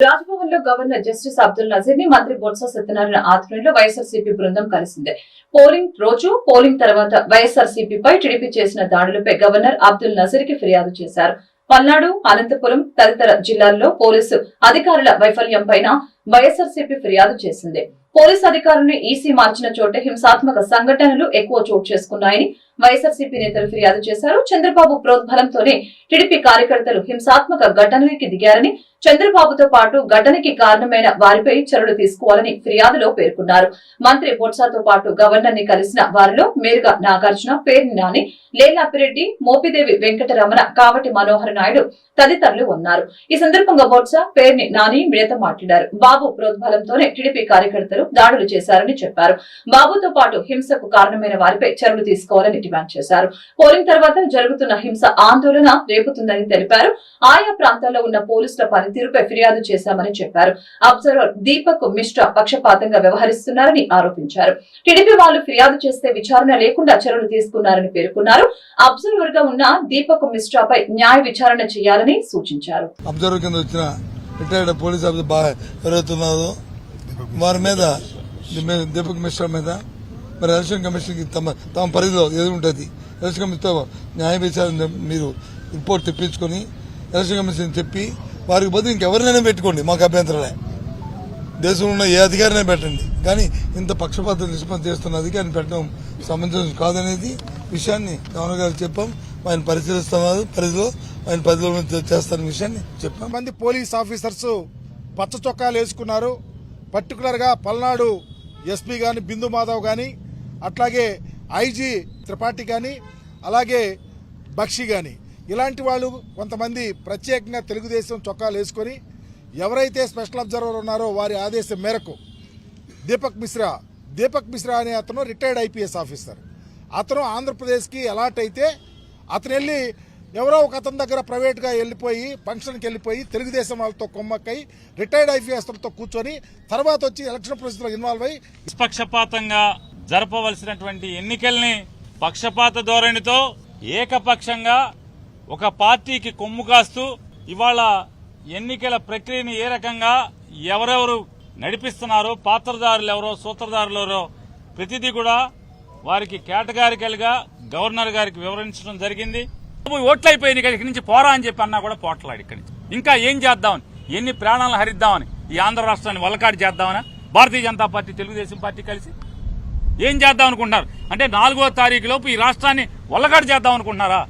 రాజ్భవన్లో governor justice Abdul నజీర్ని మంత్రి బొత్స సత్యనారాయణ ఆధ్వర్యంలో వైఎస్ఆర్సీపీ బృందం కలిసింది. పోలింగ్ రోజు పోలింగ్ తర్వాత వైఎస్ఆర్సీపీపై టీడీపీ చేసిన దాడులపై గవర్నర్ అబ్దుల్ నజీర్కి ఫిర్యాదు చేశారు. పల్నాడు అనంతపురం తదితర జిల్లాల్లో పోలీసు అధికారుల వైఫల్యం పైన వైఎస్ఆర్సీపీ ఫిర్యాదు చేసింది. పోలీస్ అధికారులను ఈసీ మార్చిన చోటే హింసాత్మక సంఘటనలు ఎక్కువ చోటు చేసుకున్నాయని వైఎస్ఆర్సీపీ నేతలు ఫిర్యాదు చేశారు. చంద్రబాబు ప్రోద్బలంతోనే టీడీపీ కార్యకర్తలు హింసాత్మక ఘటనలకి దిగారని చంద్రబాబుతో పాటు ఘటనకి కారణమైన వారిపై చర్యలు తీసుకోవాలని ఫిర్యాదులో పేర్కొన్నారు. మంత్రి బొత్సాతో పాటు గవర్నర్ని కలిసిన వారిలో మేరుగా నాగార్జున పేర్ని నాని లేలాపిరెడ్డి మోపిదేవి వెంకటరమణ కావటి మనోహర్ నాయుడు తదితరులు ఉన్నారు. ఈ సందర్భంగా బొత్స పేర్ని నాని మిడత మాట్లాడారు. బాబు ప్రోద్బలంతోనే టీడీపీ కార్యకర్తలు దాడులు చేశారని చెప్పారు. బాబుతో పాటు హింసకు కారణమైన వారిపై చర్యలు తీసుకోవాలని డిమాండ్ చేశారు. పోలింగ్ తర్వాత జరుగుతున్న హింస ఆందోళన రేపుతుందని తెలిపారు. ఆయా ప్రాంతాల్లో ఉన్న పోలీసుల పనితీరుపై ఫిర్యాదు చేశామని చెప్పారు. అబ్జర్వర్ దీపక్ మిశ్రా పక్షపాతంగా వ్యవహరిస్తున్నారని ఆరోపించారు. టీడీపీ వాళ్ళు ఫిర్యాదు చేస్తే విచారణ లేకుండా చర్యలు తీసుకున్నారని పేర్కొన్నారు. అబ్జర్వర్గా ఉన్న దీపక్ మిశ్రాపై న్యాయ విచారణ చేయాలని సూచించారు. అబ్జర్వర్ కింద వచ్చిన రిటైర్డ్ పోలీస్ ఆఫీసర్ బాగా ఎవరైతున్నారో వారి మీద దీపక్ మిశ్రా మీద. మరి ఎలక్షన్ కమిషన్కి తమ తమ పరిధిలో ఏది ఉంటుంది? ఎలక్షన్ కమిషన్తో న్యాయ విచారణ మీరు రిపోర్ట్ తెప్పించుకొని ఎలక్షన్ కమిషన్ చెప్పి వారికి బదులు ఇంకెవరినైనా పెట్టుకోండి మాకు అభ్యంతరలే. దేశంలో ఉన్న ఏ అధికారినే పెట్టండి. కానీ ఇంత పక్షపాత నిష్పత్తి చేస్తున్న అధికారిని పెట్టడం సమంజసం కాదనేది విషయాన్ని గవర్నర్ గారు చెప్పాం. ఆయన పరిశీలిస్తున్నారు పరిధిలో ఆయన పరిధిలో చేస్తున్న విషయాన్ని చెప్పాం. మంది పోలీస్ ఆఫీసర్స్ పచ్చ చొక్కాలు వేసుకున్నారు. పర్టికులర్గా పల్నాడు ఎస్పీ కానీ బిందు మాధవ్ కానీ అట్లాగే ఐజీ త్రిపాఠి కానీ అలాగే బక్షి కానీ ఇలాంటి వాళ్ళు కొంతమంది ప్రత్యేకంగా తెలుగుదేశం చొక్కాలు వేసుకొని ఎవరైతే స్పెషల్ అబ్జర్వర్ ఉన్నారో వారి ఆదేశం మేరకు దీపక్ మిశ్రా దీపక్ మిశ్రా అనే అతను రిటైర్డ్ ఐపీఎస్ ఆఫీసర్. అతను ఆంధ్రప్రదేశ్కి అలాట్ అయితే అతను వెళ్ళి ఎవరో ఒక అతని దగ్గర ప్రైవేట్గా వెళ్ళిపోయి ఫంక్షన్కి వెళ్ళిపోయి తెలుగుదేశం వాళ్ళతో కొమ్మక్కై రిటైర్డ్ ఐపీఎస్లతో కూర్చొని తర్వాత వచ్చి ఎలక్షన్ పరిస్థితిలో ఇన్వాల్వ్ అయ్యి నిష్పక్షపాతంగా జరపవలసినటువంటి ఎన్నికల్ని పక్షపాత ధోరణితో ఏకపక్షంగా ఒక పార్టీకి కొమ్ము కాస్తూ ఇవాళ ఎన్నికల ప్రక్రియని ఏ రకంగా ఎవరెవరు నడిపిస్తున్నారో పాత్రదారులు ఎవరో సూత్రధారులు ఎవరో ప్రతిదీ కూడా వారికి కేటగారికలుగా గవర్నర్ గారికి వివరించడం జరిగింది. ఓట్లు అయిపోయింది ఇక్కడి నుంచి పోరా అని చెప్పి అన్నా కూడా పోట్లాడు ఇక్కడి నుంచి. ఇంకా ఏం చేద్దామని? ఎన్ని ప్రాణాలను హరిద్దామని? ఈ ఆంధ్ర రాష్ట్రాన్ని వలకాడు చేద్దామని? భారతీయ జనతా పార్టీ తెలుగుదేశం పార్టీ కలిసి? ఏం చేద్దాం అనుకుంటున్నారు అంటే నాలుగో తారీఖు లోపు ఈ రాష్ట్రాన్ని వల్లగాడు చేద్దాం అనుకుంటున్నారా